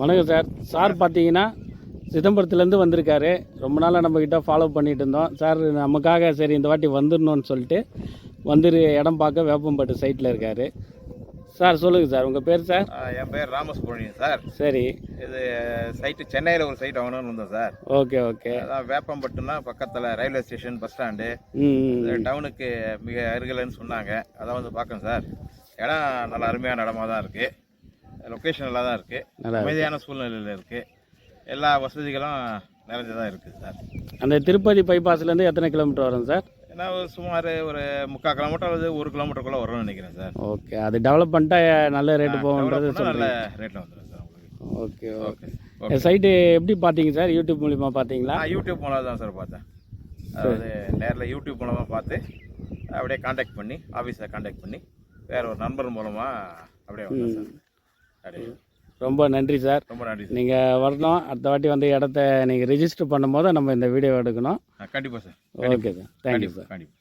வணக்கம் sir. Sir பார்த்தீங்கன்னா சிதம்பரத்துலேருந்து வந்திருக்காரு. ரொம்ப நாளாக நம்மக்கிட்ட ஃபாலோ பண்ணிட்டு இருந்தோம். சார் நமக்காக சரி இந்த வாட்டி வந்துடணும்னு சொல்லிட்டு வந்துரு இடம் பார்க்க வேப்பம்பட்டு சைட்டில் இருக்கார். சார் சொல்லுங்கள் சார். உங்கள் பேர் சார்? என் பேர் ராமசுப்ரமணியன் சார். சரி. இது சைட்டு சென்னையில் ஒரு சைட் வாங்கணும்னு வந்தோம் சார். Okay okay. அதான் வேப்பம்பட்டுனா பக்கத்தில் ரயில்வே ஸ்டேஷன் பஸ் ஸ்டாண்டு டவுனுக்கு மிக அருகிலன்னு சொன்னாங்க. அதான் வந்து பார்க்கணும் சார். இடம் நல்ல அருமையான இடமா தான் இருக்குது லொக்கேஷன் நல்லா தான் இருக்குது நல்லா அமைதியான சூழ்நிலையில் இருக்குது எல்லா வசதிகளும் நிறைஞ்சதாக இருக்குது சார் அந்த திருப்பதி பைபாஸ்லேருந்து எத்தனை கிலோமீட்டர் வரும் சார் ஏன்னா ஒரு சுமார் ஒரு முக்கால் கிலோமீட்டர் அல்லது ஒரு கிலோமீட்டருக்குள்ளே வரும்னு நினைக்கிறேன் சார் ஓகே அது டெவலப் பண்ணிட்டா நல்ல ரேட்டு பண்ணா நல்ல ரேட்டில் வந்துடும் சார் ஓகே ஓகே சைட்டு எப்படி பார்த்தீங்க சார் யூடியூப் மூலிமா பார்த்தீங்களா? யூடியூப் மூலம் தான் சார் பார்த்தேன். அதாவது நேரில் யூடியூப் மூலமாக பார்த்து அப்படியே காண்டாக்ட் பண்ணி ஆஃபீஸை காண்டாக்ட் பண்ணி வேற ஒரு நண்பர் மூலமாக அப்படியே வந்தேன் சார் ரொம்ப நன்றி சார். ரொம்ப நன்றி நீங்கள் வரணும். அடுத்த வாட்டி வந்து இடத்த நீங்கள் ரெஜிஸ்டர் பண்ணும்போது நம்ம இந்த வீடியோ எடுக்கணும். கண்டிப்பாக சார். Okay sir. தேங்க்யூ சார். கண்டிப்பாக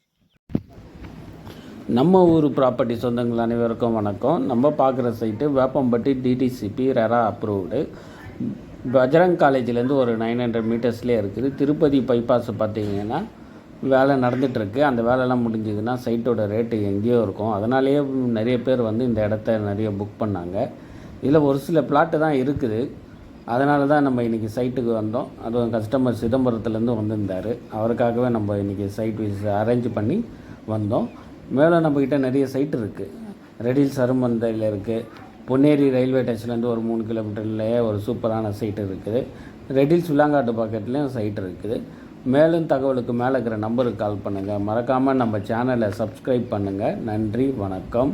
நம்ம ஊர் ப்ராப்பர்ட்டி சொந்தங்கள் அனைவருக்கும் வணக்கம். நம்ம பார்க்குற site Veppampatti DTCP RERA approved Bajrang காலேஜ்லேருந்து ஒரு நைன் ஹண்ட்ரட் மீட்டர்ஸ்லேயே இருக்குது. திருப்பதி பைபாஸ் பார்த்தீங்கன்னா வேலை நடந்துகிட்ருக்கு அந்த வேலைலாம் முடிஞ்சதுன்னா சைட்டோட ரேட்டு எங்கேயோ இருக்கும். அதனாலேயே நிறைய பேர் வந்து இந்த இடத்த நிறைய புக் பண்ணாங்க. இதில் ஒரு சில பிளாட்டு தான் இருக்குது. அதனால தான் நம்ம இன்றைக்கி சைட்டுக்கு வந்தோம். அதுவும் கஸ்டமர் சிதம்பரத்துலேருந்து வந்திருந்தார். அவருக்காகவே நம்ம இன்றைக்கி சைட் விஸ் அரேஞ்ச் பண்ணி வந்தோம். மேலும் நம்மக்கிட்ட நிறைய சைட் இருக்குது ரெடில் சருமந்தையில் இருக்குது பொன்னேரி ரயில்வே ஸ்டேஷன்லேருந்து ஒரு மூணு கிலோமீட்டர்லேயே ஒரு சூப்பரான சைட் இருக்குது. ரெடில் சுல்லாங்காட்டு பக்கத்துலேயும் சைட் இருக்குது. மேலும் தகவலுக்கு மேலே இருக்கிற நம்பருக்கு கால் பண்ணுங்கள் மறக்காமல் நம்ம சேனலை சப்ஸ்கிரைப் பண்ணுங்கள் நன்றி வணக்கம்.